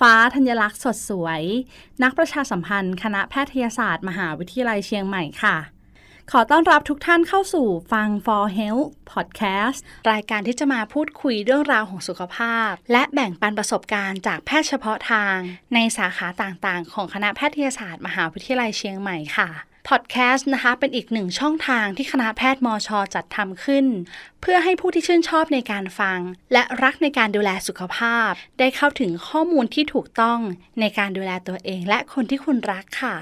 ฟ้าธัญลักษณ์สดสวย นักประชาสัมพันธ์ คณะแพทยศาสตร์ มหาวิทยาลัยเชียงใหม่ค่ะ ขอต้อนรับทุกท่านเข้าสู่ฟัง For Health Podcast รายการที่จะมาพูดคุยเรื่องราวของสุขภาพ และแบ่งปันประสบการณ์จากแพทย์เฉพาะทาง ในสาขาต่างๆ ของคณะแพทยศาสตร์ มหาวิทยาลัยเชียงใหม่ค่ะ พอดแคสต์นะคะเป็นอีกหนึ่งช่องทางที่คณะแพทย์มอชอจัดทำขึ้น เพื่อให้ผู้ที่ชื่นชอบในการฟัง และรักในการดูแลสุขภาพ ได้เข้าถึงข้อมูลที่ถูกต้องในการดูแลตัวเองและคนที่คุณรักค่ะ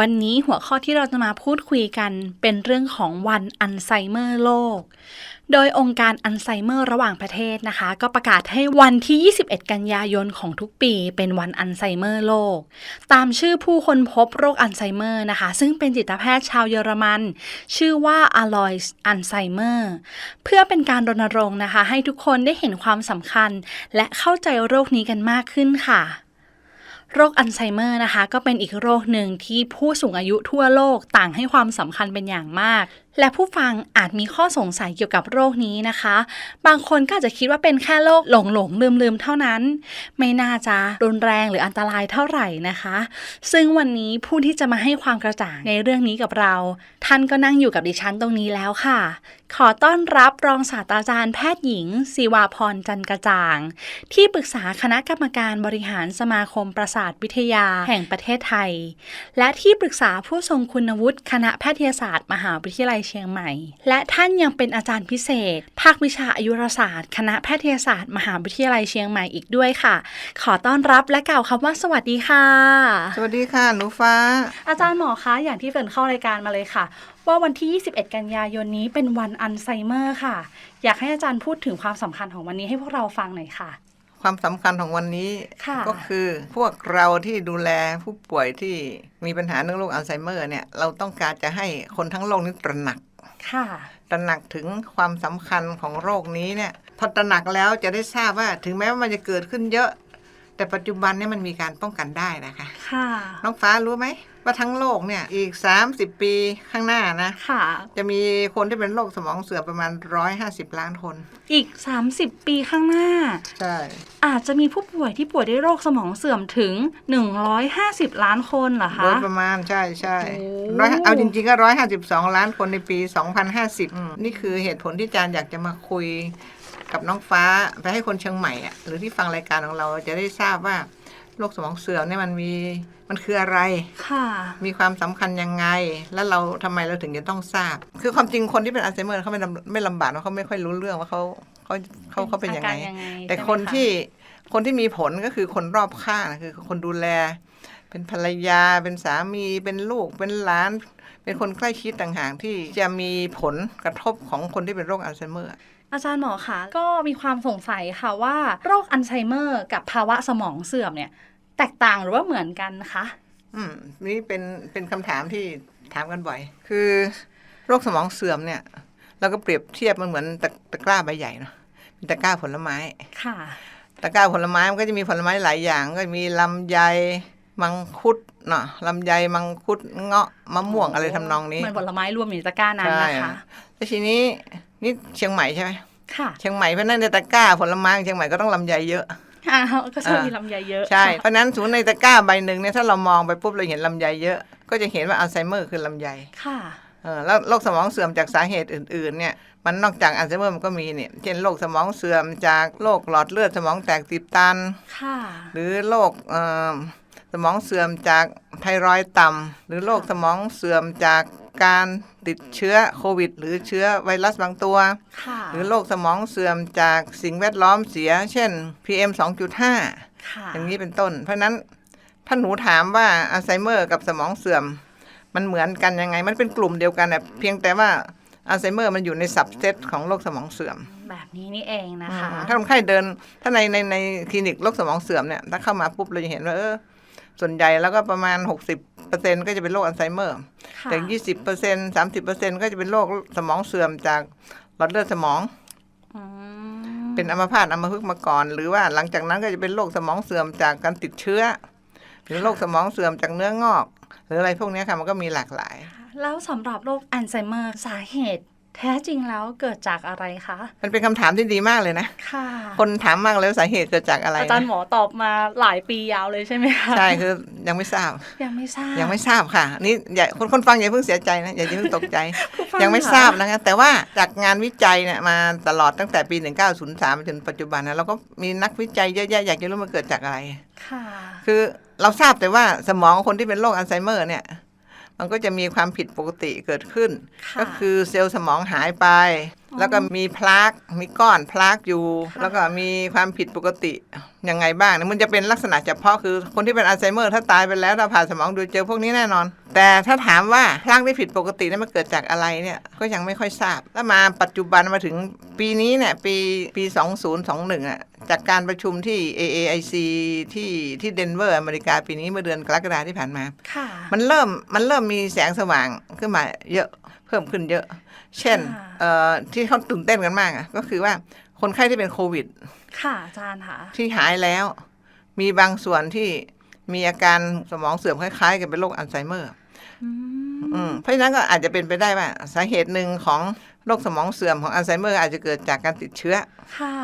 วันนี้หัวข้อที่เราจะมาพูดคุยกันเป็นเรื่องของวันอัลไซเมอร์โลก โดยองค์การอัลไซเมอร์ระหว่างประเทศนะคะ ก็ประกาศให้วันที่ 21 กันยายนของทุกปี เป็นวันอัลไซเมอร์โลก ตามชื่อผู้ค้นพบโรคอัลไซเมอร์นะคะ ซึ่งเป็นจิตแพทย์ชาวเยอรมัน ชื่อว่าอลอยส์อัลไซเมอร์เพื่อเป็นการรณรงค์นะคะ ให้ทุกคนได้เห็นความสำคัญ และเข้าใจโรคนี้กันมากขึ้นค่ะ โรคอัลไซเมอร์นะคะ ก็เป็นอีกโรคหนึ่งที่ผู้สูงอายุทั่วโลกต่างให้ความสำคัญเป็นอย่างมาก และผู้ฟังอาจมีข้อสงสัยเกี่ยวกับโรคนี้นะคะ บางคนก็อาจจะคิดว่าเป็นแค่โรคหลงหลงลืมลืมเท่านั้น ไม่น่าจะรุนแรงหรืออันตรายเท่าไหร่นะคะ ซึ่งวันนี้ผู้ที่จะมาให้ความกระจ่างในเรื่องนี้กับเรา ท่านก็นั่งอยู่กับดิฉันตรงนี้แล้วค่ะ ขอต้อนรับรองศาสตราจารย์แพทย์หญิงศิวาพรจันกระจ่าง ที่ปรึกษาคณะกรรมการบริหารสมาคมประสาทวิทยาแห่งประเทศไทย และที่ปรึกษาผู้ทรงคุณวุฒิคณะแพทยศาสตร์ มหาวิทยาลัยเชียงใหม่ และท่านยังเป็นอาจารย์พิเศษ ภาควิชาอายุรศาสตร์ คณะแพทยศาสตร์ มหาวิทยาลัยเชียงใหม่อีกด้วยค่ะ ขอต้อนรับและกล่าวคำว่าสวัสดีค่ะ สวัสดีค่ะหนูฟ้า อาจารย์หมอคะอย่างที่เฟิร์นเข้ารายการมาเลยค่ะว่าวันที่ 21 กันยายนนี้เป็นวันอัลไซเมอร์ค่ะ อยากให้อาจารย์พูดถึงความสำคัญของวันนี้ให้พวกเราฟังหน่อยค่ะ ความสำคัญของวันนี้ค่ะก็คือพวกเราที่ดูแลผู้ป่วยที่มีปัญหาเรื่องโรคอัลไซเมอร์เนี่ยเราต้องการจะให้คนทั้งโลกนี้ตระหนักค่ะตระหนักถึงความสำคัญของโรคนี้เนี่ยพอตระหนักแล้วจะได้ทราบว่าถึงแม้ว่ามันจะเกิดขึ้นเยอะ แต่ปัจจุบันเนี่ยมันมีการป้องกันได้นะคะ ค่ะ น้องฟ้ารู้ไหม ว่าทั้งโลกเนี่ย อีก 30 ปีข้างหน้านะ ค่ะ จะมีคนที่เป็นโรคสมองเสื่อมประมาณ 150 ล้านคน อีก 30 ปีข้างหน้า ใช่ อาจจะมีผู้ป่วยที่ป่วยด้วยโรคสมองเสื่อมถึง 150 ล้านคนเหรอโดคะยประมาณใช่ใช่โอ้ร้อยเอาจริงๆก็ร้อยห้าสิบสองล้านคนในปี 2050 นี่คือเหตุผลที่อาจารย์อยากจะมาคุย กับน้องฟ้าไปให้คนเชียงใหม่อะหรือที่ฟังรายการของเราจะได้ทราบว่าโรคสมองเสื่อมเนี่ยมันมีมันคืออะไร ค่ะ มีความสำคัญยังไง แล้วเราทำไมเราถึงจะต้องทราบ คือความจริงคนที่เป็นอัลไซเมอร์เขาไม่ลำไม่ลำบากเพราะเขาไม่ค่อยรู้เรื่องว่าเขาเขาเขาเขาเป็นยังไงอาการยังไงแต่ใช่ไหมคนคะที่คนที่มีผลก็คือคนรอบข้างคือคนดูแล เป็นภรรยาเป็นสามีเป็นลูกเป็นหลาน เป็นคนใกล้ชิดต่างหากที่จะมีผลกระทบของคนที่เป็นโรคอัลไซเมอร์ อาจารย์หมอคะก็มีความสงสัยค่ะว่าโรคอัลไซเมอร์กับภาวะสมองเสื่อมเนี่ย แตกต่างหรือว่าเหมือนกันคะอืมนี่เป็นเป็นคำถามที่ถามกันบ่อย คือโรคสมองเสื่อมเนี่ย เราก็เปรียบเทียบมันเหมือนตะตะกร้าใบใหญ่เนาะเป็นตะกร้าผลไม้ค่ะ ตะกร้าผลไม้มันก็จะมีผลไม้หลายอย่าง ก็มีลำไยมังคุดเนาะลำไยมังคุดเงาะมะม่วงอะไรทำนองนี้เหมือนผลไม้รวมอยู่ในตะกร้านั้นนะคะแล้วทีนี้ นี่เชียงใหม่ใช่ไหมค่ะ เชียงใหม่เพราะฉะนั้นในตะกร้าผลไม้ของเชียงใหม่ก็ต้องลำไยเยอะอ่าก็จะมีลำไยเยอะใช่ค่ะเพราะฉะนั้นสมมติในตะกร้าใบหนึ่งเนี่ยถ้าเรามองไปปุ๊บเราเห็นลำไยเยอะ ก็จะเห็นว่าอัลไซเมอร์คือลำไยค่ะเออแล้วโรคสมองเสื่อมจากสาเหตุอื่นๆ เนี่ย มันนอกจากอัลไซเมอร์มันก็มีเนี่ย เช่นโรคสมองเสื่อมจากโรคหลอดเลือดสมองแตกติดตัน ค่ะ หรือโรคเอ่อสมองเสื่อมจากไทรอยด์ต่ำหรือโรคสมองเสื่อมจาก การติดเชื้อโควิด หรือเชื้อไวรัสบางตัวค่ะหรือโรคสมองเสื่อมจากสิ่งแวดล้อมเสีย เช่น PM 2.5ค่ะอย่างนี้เป็นต้น เพราะฉะนั้นถ้าหนูถามว่าอัลไซเมอร์กับสมองเสื่อม มันเหมือนกันยังไง มันเป็นกลุ่มเดียวกันน่ะเพียงแต่ว่าอัลไซเมอร์มันอยู่ในสับเซตของโรคสมองเสื่อม แบบนี้นี่เองนะคะ ถ้าคนไข้เดิน ถ้าในในในคลินิกโรคสมองเสื่อมเนี่ย ถ้าเข้ามาปุ๊บเราจะเห็นว่าเออส่วนใหญ่แล้วก็ประมาณ 60% ก็จะเป็นโรคอัลไซเมอร์ค่ะแต่20% 30%ก็จะเป็นโรคสมองเสื่อมจากหลอดเลือดสมองอืมเป็นอัมพาตอัมพฤกษ์มาก่อน หรือว่าหลังจากนั้นก็จะเป็นโรคสมองเสื่อมจากการติดเชื้อ หรือโรคสมองเสื่อมจากเนื้องอก หรืออะไรพวกเนี้ยค่ะมันก็มีหลากหลาย แล้วสำหรับโรคอัลไซเมอร์สาเหตุ แท้จริงแล้วเกิดจากอะไรคะ มันเป็นคำถามที่ดีมากเลยนะ ค่ะ คนถามมากเลยว่าสาเหตุเกิดจากอะไร อาจารย์นะหมอตอบมาหลายปียาวเลยใช่ไหมคะ ใช่คือยังไม่ทราบ ยังไม่ทราบ ยังไม่ทราบค่ะ นี่อย่าคนคนฟังอย่าเพิ่งเสียใจนะอย่าเพิ่งตกใจผู้ฟัยังไม่ค่ะทราบนะคะแต่ว่าจากงานวิจัยเนี่ยมาตลอดตั้งแต่ปี 1903 จนปัจจุบันนะเราก็มีนักวิจัยเยอะแยะอยากจะรู้มันเกิดจากอะไร ค่ะ คือเราทราบแต่ว่าสมองคนที่เป็นโรคอัลไซเมอร์เนี่ย มันก็จะมีความผิดปกติเกิดขึ้นค่ะก็คือเซลล์สมองหายไป แล้วก็มีพลากมีก้อนพลากอยู่ค่ะแล้วก็มีความผิดปกติยังไงบ้างเนี่ยมันจะเป็นลักษณะเฉพาะคือคนที่เป็นอัลไซเมอร์ถ้าตายไปแล้วถ้าผ่าสมองดูเจอพวกนี้แน่นอน แต่ถ้าถามว่าพลากที่ผิดปกตินั้นมันเกิดจากอะไรเนี่ยก็ยังไม่ค่อยทราบ แล้วมาปัจจุบันมาถึงปีนี้เนี่ยปีปี 2021อะจากการประชุมที่ AAIC ที่ที่เดนเวอร์อเมริกาปีนี้เมื่อเดือนกรกฎาที่ผ่านมาค่ะมันเริ่มมันเริ่มมีแสงสว่างขึ้นมาเยอะเพิ่มขึ้นเยอะ เช่นค่ะเอ่อที่เขาตื่นเต้นกันมากอะก็คือว่าคนไข้ที่เป็นโควิด ค่ะอาจารย์ค่ะ ที่หายแล้ว มีบางส่วนที่มีอาการสมองเสื่อมคล้ายๆ กับเป็นโรคอัลไซเมอร์อืมอืมเพราะฉะนั้นก็อาจจะเป็นไปได้ว่าสาเหตุหนึ่งของโรคสมองเสื่อมของอัลไซเมอร์อาจจะเกิดจากการติดเชื้อ ค่ะ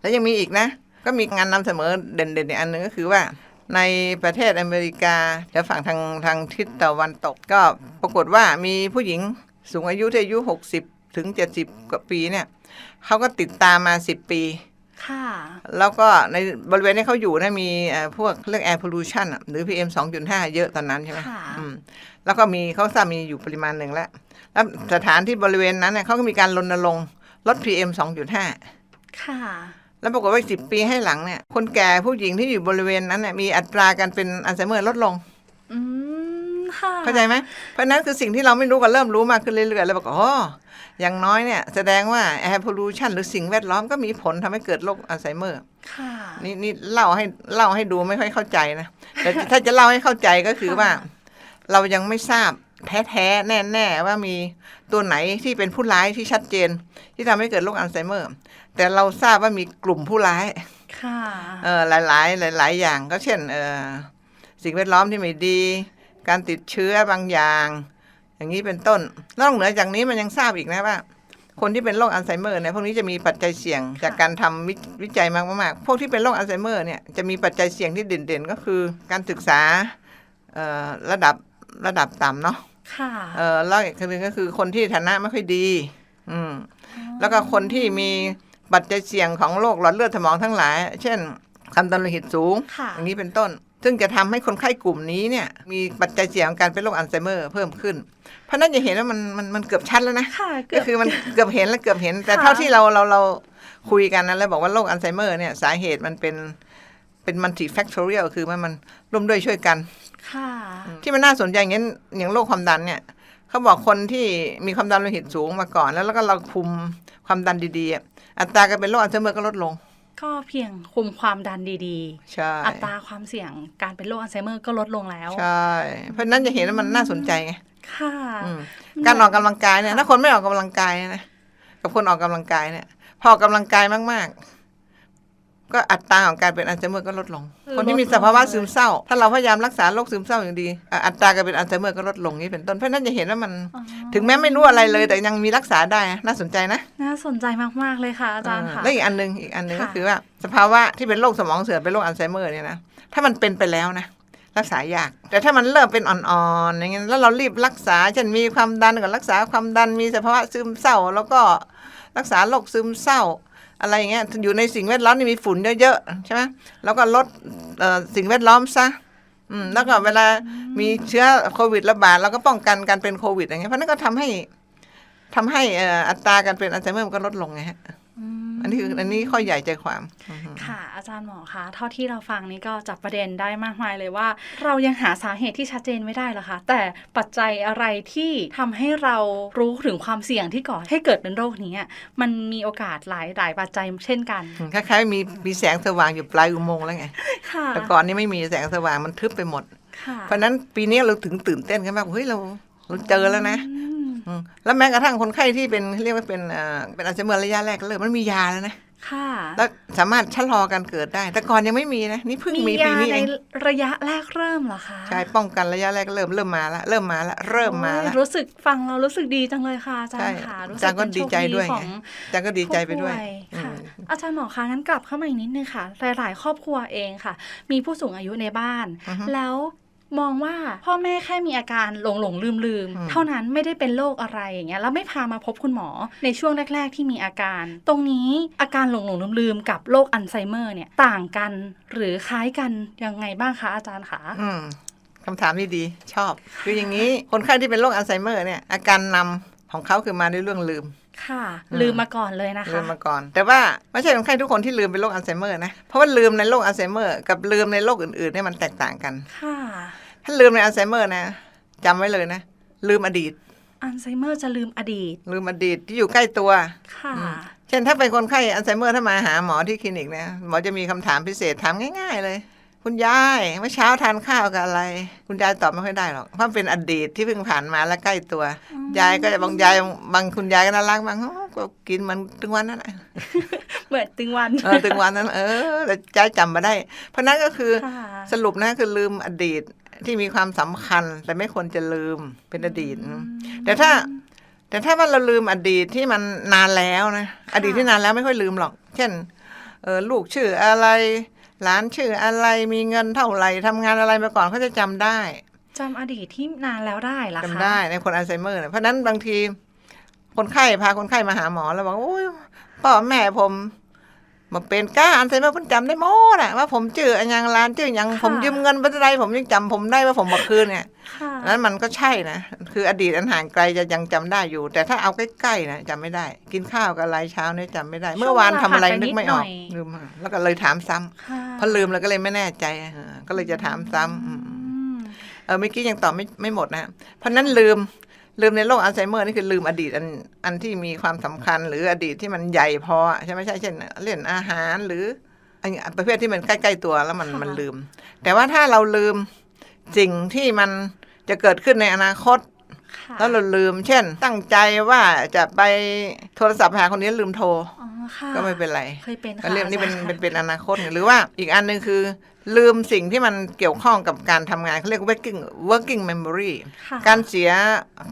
แล้วยังมีอีกนะ ก็มีงานนำเสนอเด่นๆอีกอันหนึ่งก็คือว่า ในประเทศอเมริกาแถวฝั่งทางทางทิศตะวันตก ก็ปรากฏว่ามีผู้หญิงสูงอายุที่อายุ 60 ถึง 70 กว่าปีเนี่ยเขาก็ติดตามมา 10 ปีค่ะแล้วก็ในบริเวณที่เขาอยู่นะมีเอ่อพวกเรื่อง air pollution อะหรือ PM 2.5 เยอะตอนนั้นใช่ไหมค่ะอืมแล้วก็มีเขาทราบมีอยู่ปริมาณหนึ่งแล้ว แล้วสถานที่บริเวณนั้นเนี่ยเขาก็มีการรณรงค์ลด PM 2.5 ค่ะ แล้วปรากฏว่าสิบปีให้หลังเนี่ยคนแก่ผู้หญิงที่อยู่บริเวณนั้นเนี่ยมีอัตราการเป็นอัลไซเมอร์ลดลงอืมค่ะเข้าใจไหมเพราะฉะนั้นคือสิ่งที่เราไม่รู้ก็เริ่มรู้มากขึ้นเรื่อยๆแล้วบอกอ๋ออย่างน้อยเนี่ยแสดงว่า air pollution หรือสิ่งแวดล้อมก็มีผลทำให้เกิดโรคอัลไซเมอร์ค่ะนี่นี่เล่าให้เล่าให้ดูไม่ค่อยเข้าใจนะแต่ถ้าจะเล่าให้เข้าใจก็คือว่า เรายังไม่ทราบ แท้ๆ แน่ ๆ ว่ามีตัวไหนที่เป็นผู้ร้ายที่ชัดเจน ที่ทำให้เกิดโรคอัลไซเมอร์ แต่เราทราบว่ามีกลุ่มผู้ร้าย ค่ะเออหลายๆ หลาย ๆ อย่างก็เช่นเออสิ่งแวดล้อมที่ไม่ดี การติดเชื้อบางอย่าง อย่างนี้เป็นต้นนอกเหนือจากนี้มันยังทราบอีกนะว่า คนที่เป็นโรคอัลไซเมอร์เนี่ยพวกนี้จะมีปัจจัยเสี่ยงจากการทำวิวิจัยมากๆพวกที่เป็นโรคอัลไซเมอร์เนี่ยจะมีปัจจัยเสี่ยงที่เด่นๆ ก็คือ การศึกษาเอ่อระดับระดับต่ำเนาะ ค่ะเออแล้วอีกคนหนึงก็คือคนที่ฐานะไม่ค่อยดี อืม แล้วก็คนที่มีปัจจัยเสี่ยงของโรคหลอดเลือดสมองทั้งหลาย เช่นความดันโลหิตสูงค่ะอย่างนี้เป็นต้น ซึ่งจะทำให้คนไข้กลุ่มนี้เนี่ย มีปัจจัยเสี่ยงของการเป็นโรคอัลไซเมอร์เพิ่มขึ้น เพราะนั้นจะเห็นว่ามันมันมันเกือบชัดแล้วนะค่ะเกืก็อบคือมันเกือบเห็นแล้วเกือบเห็น แต่ค่ะเท่าที่เราเราเราคุยกันนะแล้วบอกว่าโรคอัลไซเมอร์เนี่ยสาเหตุมันเป็นเป็นมัลติแฟกทอเรียลคือมันมันร่วมด้วยช่วยกันค่ะ ที่มันน่าสนใจอย่างนี้อย่างโรคความดันเนี่ยเขาบอกคนที่มีความดันโลหิตสูงมาก่อน แล้วแล้วก็เราคุมความดันดีๆอะอัตราการเป็นโรคอัลไซเมอร์ก็ลดลง ก็เพียงคุมความดันดีใช่ๆอัตราความเสี่ยงการเป็นโรคอัลไซเมอร์ก็ลดลงแล้วใช่เพราะฉะนั้นจะเห็นว่ามันน่าสนใจไงค่ะอืมการออกกำลังกายเนี่ยถ้าคนไม่ออกกำลังกายเนี่ยนะกับคนออกกำลังกายเนี่ยพอออกกำลังกายมากๆ ก็อัตราของการเป็นอัลไซเมอร์ก็ลดลงคือคนที่มีลดลงสภาวะซึมเศร้า ถ้าเราพยายามรักษาโรคซึมเศร้าอย่างดีอะอัตราการเป็นอัลไซเมอร์ก็ลดลงนี่เป็นต้น เพราะฉะนั้นจะเห็นว่ามันอ๋อถึงแม้ไม่รู้อะไรเลย แต่ยังมีรักษาได้นะน่าสนใจนะ น่าสนใจมาก ๆ เลยค่ะอาจารย์ค่ะเออแล้วอีกอันหนึงอีกอันหนึงค่ะก็คือว่าสภาวะที่เป็นโรคสมองเสื่อมเป็นโรคอัลไซเมอร์เนี่ยนะ ถ้ามันเป็นไปแล้วนะรักษายาก แต่ถ้ามันเริ่มเป็นอ่อนๆอย่างเงี้ยแล้วเรารีบรักษาเช่นมีความดันก็รักษาความดันมีสภาวะซึมเศร้า แล้วก็รักษาโรคซึมเศร้า อะไรอย่างเงี้ยอยู่ในสิ่งแวดล้อมที่มีฝุ่นเยอะๆใช่ไหมแล้วก็ลดสิ่งแวดล้อมซะอืมแล้วก็เวลามีเชื้อโควิดระบาดเราก็ป้องกันการเป็นโควิดอย่างเงี้ยเพราะนั่นก็ทำให้ทำให้อัตราการเป็นอัลไซเมอร์มันก็ลดลงไงฮะ อืมอันนี้คืออันนี้ข้อใหญ่ใจความอือฮึค่ะอาจารย์หมอคะเท่าที่เราฟังนี้ก็จับประเด็นได้มากมายเลยว่า เรายังหาสาเหตุที่ชัดเจนไม่ได้หรอกค่ะแต่ปัจจัยอะไรที่ทำให้เรารู้ถึงความเสี่ยงที่ก่อให้เกิดเป็นโรคนี้อะมันมีโอกาสหลายหลายปัจจัยเช่นกันคล้ายๆมีมีแสงสว่างอยู่ปลายอุโมงค์แล้วไงค่ะแต่ก่อนนี้ไม่มีแสงสว่างมันทึบไปหมดค่ะเพราะฉะนั้นปีนี้เราถึงตื่นเต้นกันมากเฮ้ยเราเราเจอแล้วนะอืมอืม แล้วแม้กระทั่งคนไข้ที่เป็นเรียกว่าเป็นเอ่อเป็นอัลไซเมอร์ระยะแรกเริ่มมันมียาแล้วนะค่ะแล้วสามารถชะลอการเกิดได้ แต่ก่อนยังไม่มีนะ นี่เพิ่งมีปียานี้ในเองระยะแรกเริ่มเหรอคะใช่ป้องกันระยะแรกเริ่มเริ่มมาแล้วเริ่มมาแล้วเริ่มมาแล้วโอ้ยรู้สึกฟังเรารู้สึกดีจังเลยค่ะอาจารใช่ย์ค่ะรู้อาสึจารย์ก็เป็นดีใจด้วยโชคไงของอาจารย์ก็ดีใจไปด้วยผู้ป่ค่ะอืมอาจารย์หมอคะงั้นกลับเข้ามาอีกนิดนึงค่ะ หลาย ๆ ครอบครัวเองค่ะ มีผู้สูงอายุในบ้านอือฮึแล้ว มองว่าพ่อแม่แค่มีอาการหลงหลงลืมลืมๆอืมเท่านั้นไม่ได้เป็นโรคอะไรอย่างเงี้ยแล้วไม่พามาพบคุณหมอในช่วงแรก ๆ ที่มีอาการ ตรงนี้อาการหลงหลงลืมลืมๆกับโรคอัลไซเมอร์เนี่ยต่างกันหรือคล้ายกันยังไงบ้างคะอาจารย์คะอืมคำถามนี่ดีชอบ คืออย่างนี้คนไข้ที่เป็นโรคอัลไซเมอร์เนี่ยอาการนำ ของเขาคือมาด้วยเรื่องลืม ค่ะอืมลืมมาก่อนเลยนะคะลืมมาก่อน แต่ว่าไม่ใช่คนไข้ทุกคนที่ลืมเป็นโรคอัลไซเมอร์นะเพราะว่าลืมในโรคอัลไซเมอร์ กับลืมในโรคอื่นๆเนี่ยมันแตกต่างกัน ค่ะ ถ้าลืมในอัลไซเมอร์นะจำไว้เลยนะ ลืมอดีตอัลไซเมอร์จะลืมอดีต ลืมอดีตที่อยู่ใกล้ตัว ค่ะอืมเช่นถ้าเป็นคนไข้อัลไซเมอร์ถ้ามาหาหมอที่คลินิกนะหมอจะมีคำถามพิเศษถามง่าย ๆ เลย คุณยายเมื่อเช้าทานข้าวกับอะไร คุณยายตอบไม่ค่อยได้หรอกเพราะมันเป็นอดีตที่เพิ่งผ่านมาและใกล้ตัว ยายก็จะบางยายบางคุณยายก็น่ารักบางอ๋อก็กินมันถึงวันนั้นแหละเหมือนตึงวันเออถึงวันนั้น เออแต่ยายจำมาได้ เพราะนั้นก็คือค่ะสรุปนะคือลืมอดีตที่มีความสำคัญ แต่ไม่ควรจะลืมเป็นอดีต แต่ถ้า แต่ถ้าว่าเราลืมอดีตที่มันนานแล้วนะอดีตที่นานแล้วไม่ค่อยลืมหรอก เช่น เออลูกชื่ออะไร หลานชื่ออะไรมีเงินเท่าไหร่ทำงานอะไรมาก่อนเขาจะจำได้จำอดีตที่นานแล้วได้ละจำคะได้ในคนอัลไซเมอร์เนี่ยเพราะฉะนั้นบางที คนไข้พาคนไข้มาหาหมอแล้วบอกโอ้ยพ่อแม่ผม มาเป็นก้าอัลไซเมอร์ผมจำได้หมดอะว่าผมชื่ออันยังร้านชื่อยังผมยืมเงินไปเท่าไรผมยังจำผมได้ว่าผมมาคืนเนี่ยค่ะนั้นมันก็ใช่นะคืออดีตอันห่างไกลจะยังจำได้อยู่ แต่ถ้าเอาใกล้ๆนะจำไม่ได้ กินข้าวกับอะไรเช้าเนี่ยจำไม่ได้ เมื่อวานทำอะไรนึกไม่ออกลืมอะแล้วก็เลยถามซ้ำค่ะพอลืมแล้วก็เลยไม่แน่ใจเออก็เลยจะถามซ้ำอืมอืมเออเมื่อกี้ยังตอบไม่ไม่หมดนะเพราะนั้นลืม ลืมในโรคอัลไซเมอร์นี่คือลืมอดีตอันอันที่มีความสำคัญ หรืออดีตที่มันใหญ่พอใช่ไหมใช่เช่นเล่นอาหารหรืออันประเภทที่มันใกล้ๆตัวแล้วมันมันลืม แต่ว่าถ้าเราลืมสิ่งที่มันจะเกิดขึ้นในอนาคตค่ะแล้วเราลืม เช่น ตั้งใจว่าจะไปโทรศัพท์หาคนนี้ลืมโทรอ๋อค่ะก็ไม่เป็นไรเคยเป็นก็เรียกนี่เป็นอาจารย์เป็นเป็นอนาคตหรือว่าอีกอันหนึ่งคือ ลืมสิ่งที่มันเกี่ยวข้องกับการทำงานเขาเรียก working working memory ค่ะ การเสีย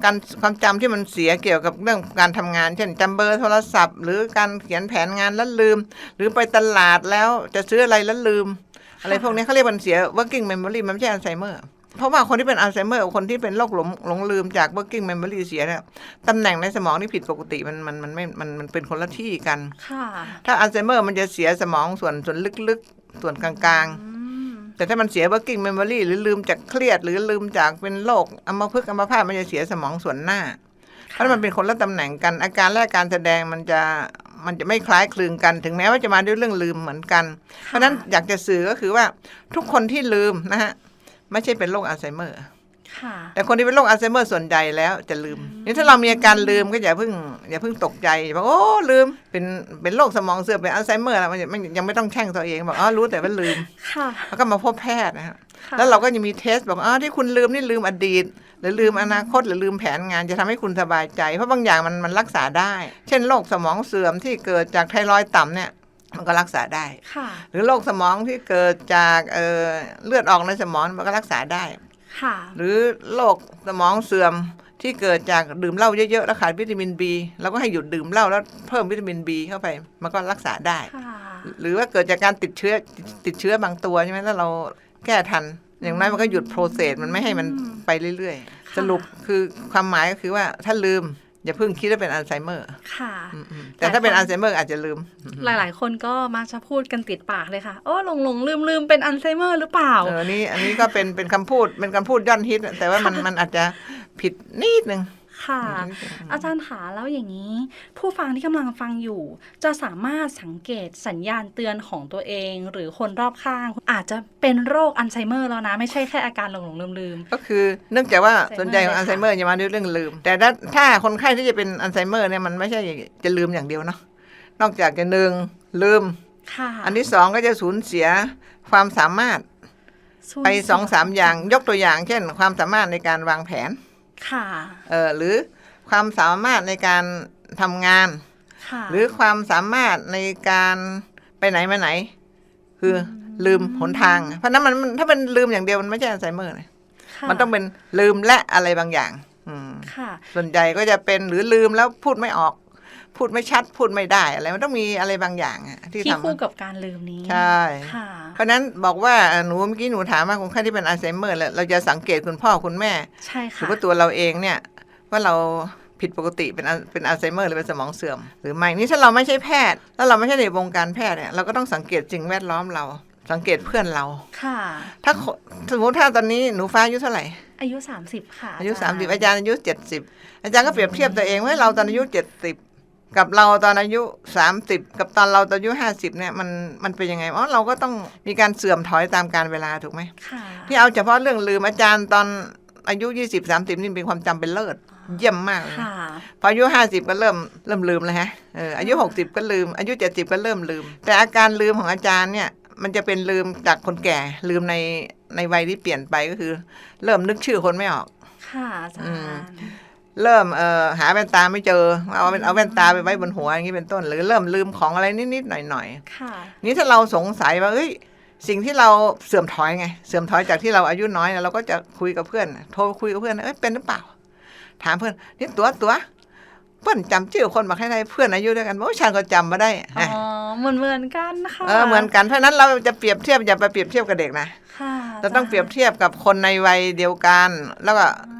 การความจำที่มันเสียเกี่ยวกับเรื่องการทำงาน เช่นจำเบอร์โทรศัพท์ หรือการเขียนแผนงานแล้วลืม หรือไปตลาดแล้วจะซื้ออะไรแล้วลืม อะไรพวกนี้เขาเรียกมันเสีย working memory มันไม่ใช่อัลไซเมอร์ เพราะว่าคนที่เป็นอัลไซเมอร์กับคนที่เป็นโรคหลงหลงลืมจาก working memory เสียเนี่ยตำแหน่งในสมองนี่ผิดปกติมันมันมันไม่มันมันเป็นคนละที่กัน ค่ะ ถ้าอัลไซเมอร์มันจะเสียสมองส่วนส่วนลึกๆ ส่วนกลางอืมๆ แต่ถ้ามันเสีย working memory หรือลืมจากเครียด หรือลืมจากเป็นโรคอัมพฤกษ์อัมพาตมันจะเสียสมองส่วนหน้าเพราะมันเป็นคนละตำแหน่งกัน อาการและการแสดงมันจะมันจะไม่คล้ายคลึงกัน ถึงแม้ว่าจะมาด้วยเรื่องลืมเหมือนกัน เพราะฉะนั้นอยากจะสื่อก็คือว่าทุกคนที่ลืมนะฮะไม่ใช่เป็นโรคอัลไซเมอร์ค่ะ แต่คนที่เป็นโรคอัลไซเมอร์ส่วนใหญ่แล้วจะลืมนี่ถ้าเรามีอาการลืมก็อย่าเพิ่งอย่าเพิ่งตกใจบอกโอ้ลืมเป็นเป็นโรคสมองเสื่อมเป็นอัลไซเมอร์แล้วมันมันยังไม่ต้องแช่งตัวเองบอกอ๋อรู้แต่ว่าลืมค่ะแล้วก็มาพบแพทย์นะครับค่ะแล้วเราก็จะมีเทสบอกอ๋อที่คุณลืมนี่ลืมอดีต หรือลืมอนาคตหรือลืมแผนงานจะทำให้คุณสบายใจ เพราะบางอย่างมันมันรักษาได้ เช่นโรคสมองเสื่อมที่เกิดจากไทรอยด์ต่ำเนี่ยมันก็รักษาได้ค่ะหรือโรคสมองที่เกิดจากเอ่อเลือดออกในสมองมันก็รักษาได้ค่ะ หรือโรคสมองเสื่อมที่เกิดจากดื่มเหล้าเยอะๆแล้วขาดวิตามินบีเราก็ให้หยุดดื่มเหล้าแล้วเพิ่มวิตามินบีเข้าไป มันก็รักษาได้ค่ะหรือว่าเกิดจากการติดเชื้อติดเชื้อบางตัวใช่ไหมแล้วเราแก้ทัน อย่างน้อยมันก็หยุดโปรเซสมันไม่ให้มันไปเรื่อยๆ สรุปคือความหมายก็คือว่าถ้าลืม อย่าเพิ่งคิดว่าเป็นอัลไซเมอร์ ค่ะอืมๆแต่ถ้าเป็นอัลไซเมอร์อาจจะลืม หลาย ๆ คนก็มักจะพูดกันติดปากเลยค่ะ โอ้หลงหลงลืมลืมเป็นอัลไซเมอร์หรือเปล่า เออ นี่ อันนี้ก็เป็น เป็นคำพูด เป็นคำพูดยอดฮิต แต่ว่ามัน มันอาจจะผิดนิดนึง ค่ะ อาจารย์ขาแล้วอย่างนี้ ผู้ฟังที่กำลังฟังอยู่ จะสามารถสังเกตสัญญาณเตือนของตัวเอง หรือคนรอบข้าง อาจจะเป็นโรคอัลไซเมอร์แล้วนะ ไม่ใช่แค่อาการหลงหลงลืมลืมก็คือเนื่องจากว่าอัลไซเมอร์ส่วนใหญ่ของเลยค่ะอัลไซเมอร์จะมาด้วยเรื่องลืม แต่ถ้าถ้าคนไข้ที่จะเป็นอัลไซเมอร์เนี่ยมันไม่ใช่จะลืมอย่างเดียวเนาะนอกจากจะหนึ่งลืมค่ะอันที่สองก็จะสูญเสียความสามารถสูญไปเสียสองสามอย่างยกตัวอย่างเช่น ความสามารถในการวางแผน ค่ะเออหรือความสามารถในการทำงาน ค่ะ หรือความสามารถในการไปไหนมาไหน คืออลืมหนทาง เพราะฉะนั้นมันมันถ้าเป็นลืมอย่างเดียวมันไม่ใช่อัลไซเมอร์นะค่ะมันต้องเป็นลืมและอะไรบางอย่าง อืมค่ะ ส่วนใหญ่ก็จะเป็นหรือลืมแล้วพูดไม่ออก พูดไม่ชัดพูดไม่ได้อะไรมันต้องมีอะไรบางอย่างอะที่ที่ทำคู่กับการลืมนี้ใช่ ค่ะเพราะฉะนั้นบอกว่าเอ่อหนูเมื่อกี้หนูถามว่าคนไข้ที่เป็นอัลไซเมอร์แล้วเราจะสังเกตคุณพ่อคุณแม่ใช่หรืค่ะ อว่าตัวเราเองเนี่ย ว่าเราผิดปกติเป็นอัลเป็นอัลไซเมอร์หรือเป็นสมองเสื่อม หรือไม่นี่ถ้าเราไม่ใช่แพทย์ แล้วเราไม่ใช่ในวงการแพทย์เนี่ยเราก็ต้องสังเกตสิ่งแวดล้อมเรา สังเกตเพื่อนเรา ค่ะ ถ้าคนสมมติถ้าตอนนี้หนูฟ้าอายุเท่าไหร่ อายุสามสิบค่ะอายุจรสามสิบอาจารย์อายุเจ็ดสิบอาจารย์ก็เปรียบเทียบตัวเองว่าเราตอนอายุเจ็ดสิบ กับเราตอนอายุสามสิบกับตอนเราตอนอายุห้าสิบเนี่ยมันมันเป็นยังไงอ๋อเราก็ต้องมีการเสื่อมถอยตามการเวลาถูกไหมค่ะที่เอาเฉพาะเรื่องลืมอาจารย์ตอนอายุยี่สิบสามสิบนี่เป็นความจำเป็นเลิศเยี่ยมมากเลยค่ะพออายุห้าสิบก็เริ่มเริ่มลืมแล้วฮะเอออายุหกสิบก็ลืม อายุเจ็ดสิบก็เริ่มลืม แต่อาการลืมของอาจารย์เนี่ยมันจะเป็นลืมจากคนแก่ลืมในในวัยที่เปลี่ยนไปก็คือ เริ่มนึกชื่อคนไม่ออก ค่ะอาจารอืมย์ เริ่มเอ่อหาแว่นตาไม่เจอเอาเอาแว่นตาไปไว้บนหัวอย่างนี้เป็นต้น หรือเริ่มลืมของอะไรนิดๆหน่อยค่ะๆนี่ถ้าเราสงสัยว่าเอ้ยสิ่งที่เราเสื่อมถอยไง เสื่อมถอยจากที่เราอายุน้อยเนี่ยเราก็จะคุยกับเพื่อน โทรคุยกับเพื่อนเอ้ยเป็นหรือเปล่า ถามเพื่อนนี่ตัวตัวเพื่อนจำชื่อคนมาให้ได้เพื่อนอายุด้วยกันโอ้ยฉันก็จำมาได้อ๋อเหมือนเหมือนกันค่ะเออเหมือนกันเพราะฉะนั้นเราจะเปรียบเทียบอย่าไปเปรียบเทียบกับเด็กนะค่ะเราต้องเปรียบเทียบกับคนในวัยเดียวกัน แล้วก็อ๋อ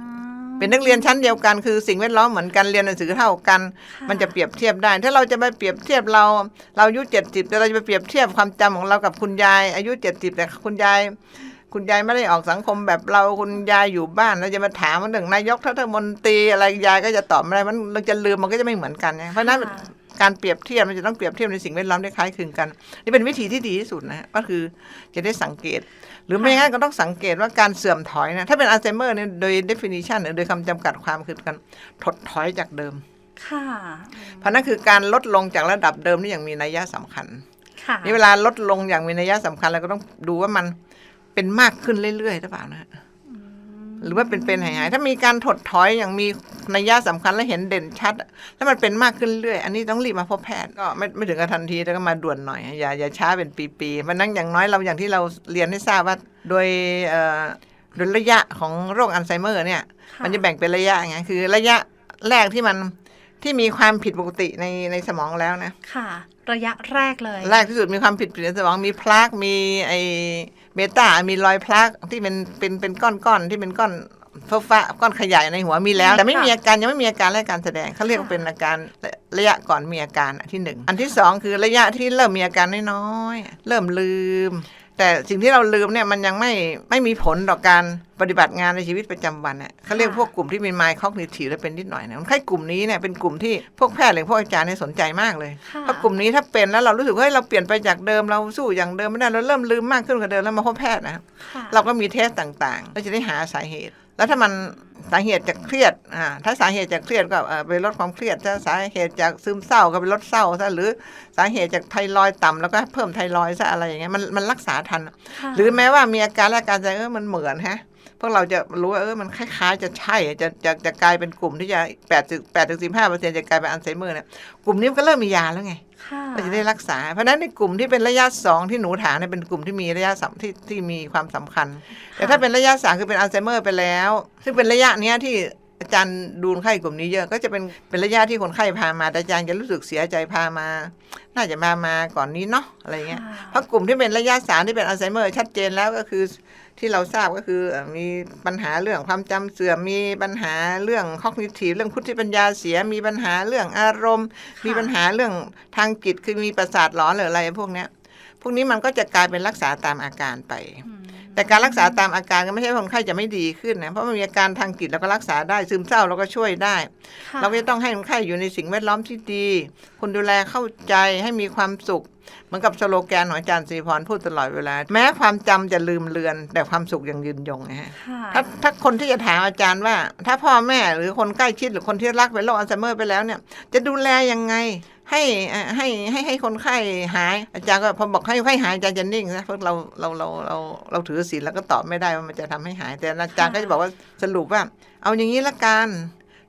เป็นนักเรียนชั้นเดียวกันคือสิ่งแวดล้อมเหมือนกันเรียนหนังสือเท่ากันค่มันจะเปรียบเทียบได้ ถ้าเราจะไปเปรียบเทียบเรา เราอายุเจ็ดสิบแต่เราจะไปเปรียบเทียบความจำของเรากับคุณยาย อายุเจ็ดสิบแต่คุณยาย คุณยายไม่ได้ออกสังคมแบบเราคุณยายอยู่บ้านเราจะมาถามว่าหนึ่งนายกรัฐมนตรีอะไรยายก็จะตอบไม่ได้มันเราจะลืมมันก็จะไม่เหมือนกันไงเพราะฉะนั้นค่ะ การเปรียบเทียบมันจะต้องเปรียบเทียบในสิ่งแวดล้อมที่คล้ายคลึงกัน นี่เป็นวิธีที่ดีที่สุดนะก็คือจะได้สังเกต หรือไม่งั้นก็ต้องสังเกตว่าการเสื่อมถอยนะถ้าเป็นอัลไซเมอร์เนี่ยโดย definition หรือโดยคำจำกัดความคือการถดถอยจากเดิม ค่ะ เพราะนั่นคือการลดลงจากระดับเดิมนี่อย่างมีนัยยะสำคัญค่ะนี่เวลาลดลงอย่างมีนัยยะสำคัญเราก็ต้องดูว่ามันเป็นมากขึ้นเรื่อยๆหรือเปล่านะ หรือว่าเป็นเป็นหายๆ ถ้ามีการถดถอยอย่างมีนัยยะสำคัญและเห็นเด่นชัด แล้วมันเป็นมากขึ้นเรื่อย อันนี้ต้องรีบมาพบแพทย์ก็ไม่ไม่ถึงกับทันทีแต่ก็มาด่วนหน่อย อย่าอย่าช้าเป็นปีๆมันนั่งอย่างน้อยเราอย่างที่เราเรียนให้ทราบว่าโดยเอ่อโดยระยะของโรคอัลไซเมอร์เนี่ยค่มันจะแบ่งเป็นระยะไงคือระยะแรกที่มัน ที่มีความผิดปกติในในสมองแล้วนะ ค่ะ ระยะแรกเลย แรกที่สุดมีความผิดปกติในสมองมีพลากมีไอเบต้ามีรอยพลากที่เป็นเป็นเป็นก้อนก้อนๆที่เป็นก้อนฟ้าฟ้าๆก้อนขยายในหัวมีแล้ว แต่ไม่มีอาการยังไม่มีอาการและการแสดงเขาเรียกว่าเป็นอาการระยะก่อนมีอาการที่หนึ่งอันที่สองคือระยะที่เริ่มมีอาการน้อยๆเริ่มลืม แต่สิ่งที่เราลืมเนี่ยมันยังไม่ไม่มีผลต่อการปฏิบัติงานในชีวิตประจำวันเนี่ยเขาเรียกพวกกลุ่มที่มี mind cognitive และเป็นนิดหน่อยเนี่ยคนไข้กลุ่มนี้เนี่ยเป็นกลุ่มที่พวกแพทย์หรือพวกอาจารย์เนี่ยสนใจมากเลยค่ะเพราะกลุ่มนี้ถ้าเป็นแล้วเรารู้สึกว่าเฮ้ยเราเปลี่ยนไปจากเดิมเราสู้อย่างเดิมไม่ได้เราเริ่มลืมมากขึ้นกว่าเดิมแล้วมาพบแพทย์นะค่ะเราก็มีเทสต่างๆเราจะได้หาสาเหตุ แล้วถ้ามันสาเหตุจากเครียดอ่าถ้าสาเหตุจากเครียดก็เอ่อไปลดความเครียด ถ้าสาเหตุจากซึมเศร้าก็ไปลดเศร้าซะหรือสาเหตุจากไทรอยด์ต่ำแล้วก็เพิ่มไทรอยด์ซะอะไรอย่างเงี้ยมันมันรักษาทันค่ะหรือแม้ว่ามีอาการและอาการใจเออมันเหมือนฮะพวกเราจะรู้ว่าเออมันคล้ายๆ จะใช่จะจะจะกลายเป็นกลุ่มที่จะแปดถึงแปดถึงสิบห้าเปอร์เซ็นจะกลายเป็นอัลไซเมอร์เนี่ยกลุ่มนี้มันก็เริ่มมียาแล้วไงค่ะ ก็จะได้รักษา เพราะฉะนั้นในกลุ่มที่เป็นระยะสองที่หนูถามเนี่ยเป็นกลุ่มที่มีระยะสำที่ที่มีความสำคัญ แต่ถ้าเป็นระยะสามคือเป็นอัลไซเมอร์ไปแล้ว ซึ่งเป็นระยะเนี้ยที่ อาจารย์ดูคนไข้กลุ่มนี้เยอะก็จะเป็นเป็นระยะที่คนไข้พามาแต่อาจารย์จะรู้สึกเสียใจพามา น่าจะมามาก่อนนี้เนาะอะไรเงี้ยค่ะเพราะกลุ่มที่เป็นระยะสามที่เป็นอัลไซเมอร์ชัดเจนแล้วก็คือที่เราทราบก็คือเอ่อมีปัญหาเรื่องความจำเสื่อมมีปัญหาเรื่องคอกนิทีฟเรื่องพุทธิปัญญาเสียมีปัญหาเรื่องอารมณ์ มีปัญหาเรื่องทางจิตคือมีประสาทหลอนหรืออะไรพวกเนี้ยพวกนี้มันก็จะกลายเป็นรักษาตามอาการไปอืม แต่การรักษาตามอาการก็ไม่ใช่ว่าคนไข้จะไม่ดีขึ้นนะเพราะมันมีอาการทางจิตเราก็รักษาได้ซึมเศร้าเราก็ช่วยได้ค่ะเราก็จะต้องให้คนไข้อยู่ในสิ่งแวดล้อมที่ดี คนดูแลเข้าใจให้มีความสุขเหมือนกับสโลแกนของอาจารย์ศรีพรพูดตลอดเวลา แม้ความจำจะลืมเลือน แต่ความสุขยังยืนยงนะฮะค่ะถ้าถ้าคนที่จะถามอาจารย์ว่า ถ้าพ่อแม่หรือคนใกล้ชิดหรือคนที่รักเป็นโรคอัลไซเมอร์ไปแล้วเนี่ย จะดูแลยังไง ให้เอ่อให้ให้ให้คนไข้หาย อาจารย์ก็พอบอกให้คนไข้หายอาจารย์จะนิ่งนะเพราะเราเราเราเราเราถือศีลแล้วก็ตอบไม่ได้ว่ามันจะทำให้หาย แต่อาจารย์ก็จะบอกว่าสรุปว่า เอาอย่างนี้ละกัน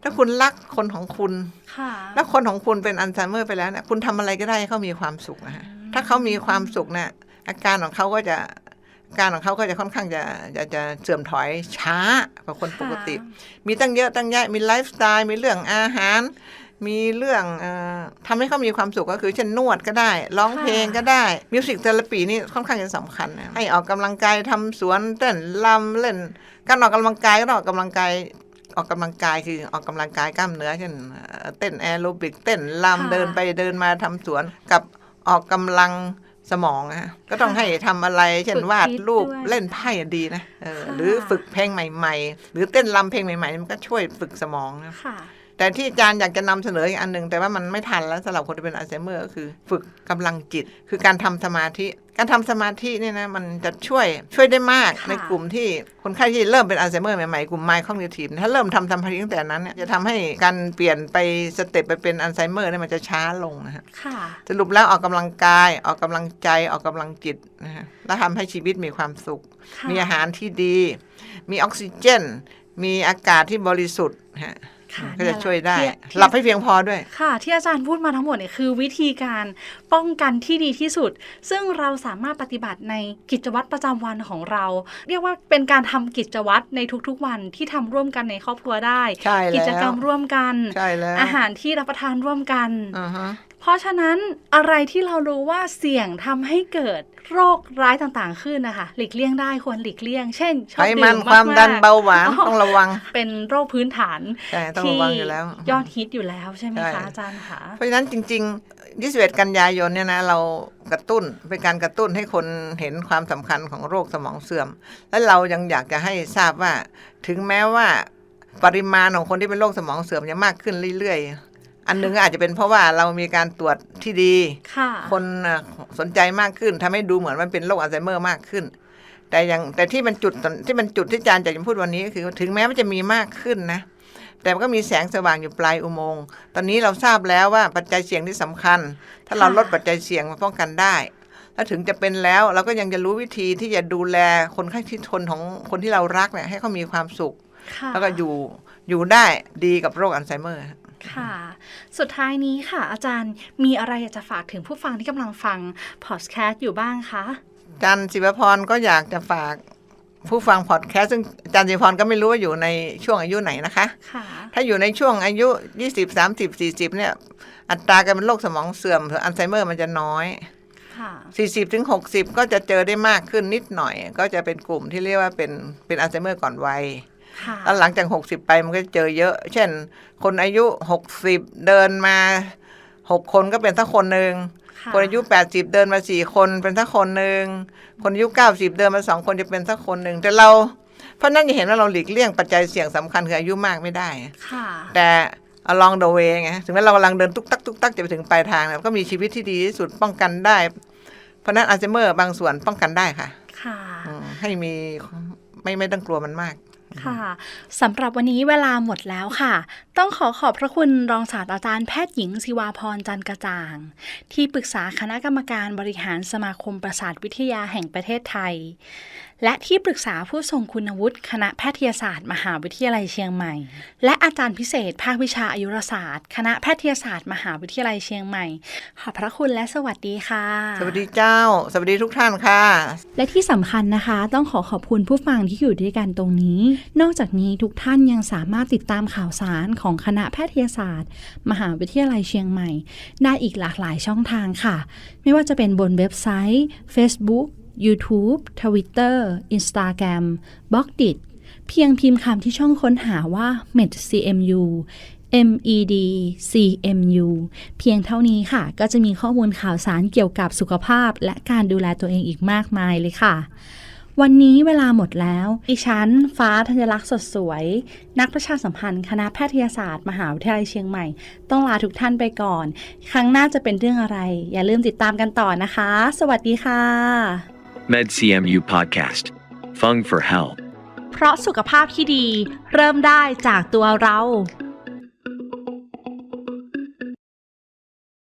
ถ้าคุณรักคนของคุณค่ะแล้วคนของคุณเป็นอัลไซเมอร์ไปแล้วเนี่ยคุณทำอะไรก็ได้ให้เขามีความสุขนะฮะถ้าเขามีความสุขเนี่ยอาการของเขาก็จะอาการของเขาก็จะค่อนข้างจะจะจะเสื่อมถอยช้ากว่าคนปกติ มีตั้งเยอะตั้งแยะมีไลฟ์สไตล์มีเรื่องอาหาร มีเรื่องเออทำให้เขามีความสุขก็คือเช่นนวดก็ได้ ร้องเพลงก็ได้ มิวสิกเทอราปีนี่ค่อนข้างจะสำคัญนะให้ออกกำลังกายทำสวนเต้นลำเล่น การออกกำลังกายก็ต้องออกกำลังกายออกกำลังกายคือออกกำลังกายกล้ามเนื้อเช่นเอ่อเต้นแอโรบิกเต้นลำเดินไปเดินมาทำสวนกับออกกำลังสมองนะก็ต้องให้ทำอะไร เช่นวาดรูปเล่นไพ่ดีนะเออหรือฝึกเพลงใหม่ ๆ หรือเต้นรำเพลงใหม่ๆ มันก็ช่วยฝึกสมองนะค่ะ แต่ที่อาจารย์อยากจะนำเสนออีกอันหนึ่งแต่ว่ามันไม่ทันแล้วสำหรับคนที่เป็นอัลไซเมอร์ก็คือ ฝึกกำลังจิต คือการทำสมาธิ การทำสมาธิเนี่ยนะมันจะช่วยช่วยได้มากค่ะในกลุ่มที่คนไข้ที่เริ่มเป็นอัลไซเมอร์ใหม่ๆกลุ่มไมค์คอนเนทีฟถ้าเริ่มทำสมาธิตั้งแต่นั้นเนี่ยจะทำให้การเปลี่ยนไปสเต็ปไปเป็นอัลไซเมอร์เนี่ยมันจะช้าลงนะฮะค่ะสรุปแล้วออกกำลังกายออกกำลังใจออกกำลังจิตนะฮะแล้วทำให้ชีวิตมีความสุขค่ะมีอาหารที่ดี มีออกซิเจน มีอากาศที่บริสุทธิ์นะฮะค่ะ ก็จะช่วยได้เนี่ยที่หลับให้เพียงพอด้วย ค่ะ ที่อาจารย์พูดมาทั้งหมดเนี่ยคือวิธีการป้องกันที่ดีที่สุด ซึ่งเราสามารถปฏิบัติในกิจวัตรประจำวันของเรา เรียกว่าเป็นการทำกิจวัตรในทุกๆวันที่ทำร่วมกันในครอบครัวได้ใช่แล้วกิจกรรมร่วมกันใช่แล้วอาหารที่รับประทานร่วมกันอ่าฮะ เพราะฉะนั้นอะไรที่เรารู้ว่าเสี่ยงทำให้เกิดโรคร้ายต่างๆ ขึ้นนะคะ หลีกเลี่ยงได้ควรหลีกเลี่ยง เช่นชอบไขมันดื่ความดันกๆเบาหวานอ๋อต้องระวัง เป็นโรคพื้นฐานใช่ต้องที่ระวังอยู่แล้วยอดฮิตอยู่แล้วใช่ไหมใช่คะอาจารย์คะเพราะฉะนั้นจริงๆ21กันยายนเนี่ยนะเรากระตุ้นเป็นการกระตุ้นให้คนเห็นความสำคัญของโรคสมองเสื่อม และเรายังอยากจะให้ทราบว่า ถึงแม้ว่าปริมาณของคนที่เป็นโรคสมองเสื่อมจะมากขึ้นเรื่อยๆ อันหนึงก็อาจจะเป็นเพราะว่าเรามีการตรวจที่ดีค่ะคนน่ะสนใจมากขึ้นทำให้ดูเหมือนมันเป็นโรคอัลไซเมอร์มากขึ้น แต่ยังแต่ที่มันจุดที่มันจุดที่อาจารย์จะพูดวันนี้ก็คือ ถึงแม้มันจะมีมากขึ้นนะ แต่มันก็มีแสงสว่างอยู่ปลายอุโมงค์ตอนนี้เราทราบแล้วว่าปัจจัยเสี่ยงที่สำคัญ ถ้าเราค่ะลดปัจจัยเสี่ยงมาป้องกันได้แล้วถึงจะเป็นแล้วเราก็ยังจะรู้วิธีที่จะดูแลคนไข้ที่ทนของคนที่เรารักเนี่ยให้เขามีความสุขค่ะแล้วก็อยู่อยู่ได้ดีกับโรคอัลไซเมอร์ ค่ะ สุดท้ายนี้ค่ะ อาจารย์มีอะไรอยากจะฝากถึงผู้ฟังที่กำลังฟังพอดแคสต์อยู่บ้างคะอาจารย์ศิวพรก็อยากจะฝากผู้ฟังพอดแคสต์ซึ่งอาจารย์ศิวพรก็ไม่รู้ว่าอยู่ในช่วงอายุไหนนะคะค่ะถ้าอยู่ในช่วงอายุ20 30 40เนี่ย อัตราการเป็นโรคสมองเสื่อมหรืออัลไซเมอร์มันจะน้อยค่ะ40ถึง60ก็จะเจอได้มากขึ้นนิดหน่อย ก็จะเป็นกลุ่มที่เรียกว่าเป็นเป็นอัลไซเมอร์ก่อนวัยค่ะ แล้วหลังจาก60ไปมันก็จะเจอเยอะ เช่น คนอายุ60เดินมา6คนก็เป็นสักคนหนึ่งค่ะคนอายุ80เดินมาสี่คนเป็นสักคนหนึ่งคนอายุ90เดินมาสองคนจะเป็นสักคนหนึ่งแต่เรา เพราะนั่นจะเห็นว่าเราหลีกเลี่ยงปัจจัยเสี่ยงสำคัญคืออายุมากไม่ได้ค่ะแต่ along the way ไงถึงแม้เรากำลังเดินตุ๊กตักตุ๊กตักจะไปถึงปลายทางเนี่ยก็มีชีวิตที่ดีที่สุดป้องกันได้ เพราะฉะนั้นอัลไซเมอร์บางส่วนป้องกันได้ค่ะ ค่ะอืมให้มีไม่ไม่ต้องกลัวมันมาก ค่ะสำหรับวันนี้เวลาหมดแล้วค่ะ ต้องขอขอบพระคุณรองศาสตราจารย์แพทย์หญิงศิวาพรจันกระจ่าง ที่ปรึกษาคณะกรรมการบริหารสมาคมประสาทวิทยาแห่งประเทศไทย และที่ปรึกษาผู้ทรงคุณวุฒิคณะแพทยศาสตร์ มหาวิทยาลัยเชียงใหม่ และอาจารย์พิเศษ ภาควิชาอายุรศาสตร์ คณะแพทยศาสตร์ มหาวิทยาลัยเชียงใหม่ ขอบพระคุณและสวัสดีค่ะ สวัสดีเจ้า สวัสดีทุกท่านค่ะ และที่สำคัญนะคะ ต้องขอขอบคุณผู้ฟังที่อยู่ด้วยกันตรงนี้ นอกจากนี้ทุกท่านยังสามารถติดตามข่าวสารของคณะแพทยศาสตร์ มหาวิทยาลัยเชียงใหม่ ได้อีกหลากหลายช่องทางค่ะ ไม่ว่าจะเป็นบนเว็บไซต์ Facebook YouTube Twitter Instagram b l o g d i t เพียงพิมพ์คำที่ช่องค้นหาว่า medcmu med cmu เพียงเท่านี้ค่ะ ก็จะมีข้อมูลข่าวสารเกี่ยวกับสุขภาพ และการดูแลตัวเองอีกมากมายเลยค่ะ วันนี้เวลาหมดแล้วดิฉัน ฟ้าธัญลักษณ์สดสวย นักประชาสัมพันธ์ คณะแพทยศาสตร์ มหาวิทยาลัยเชียงใหม่ ต้องลาทุกท่านไปก่อน ครั้งหน้าจะเป็นเรื่องอะไร อย่าลืมติดตามกันต่อนะคะ สวัสดีค่ะ MedCMU Podcast. Fung for Health. เพราะสุขภาพที่ดีเริ่มได้จากตัวเรา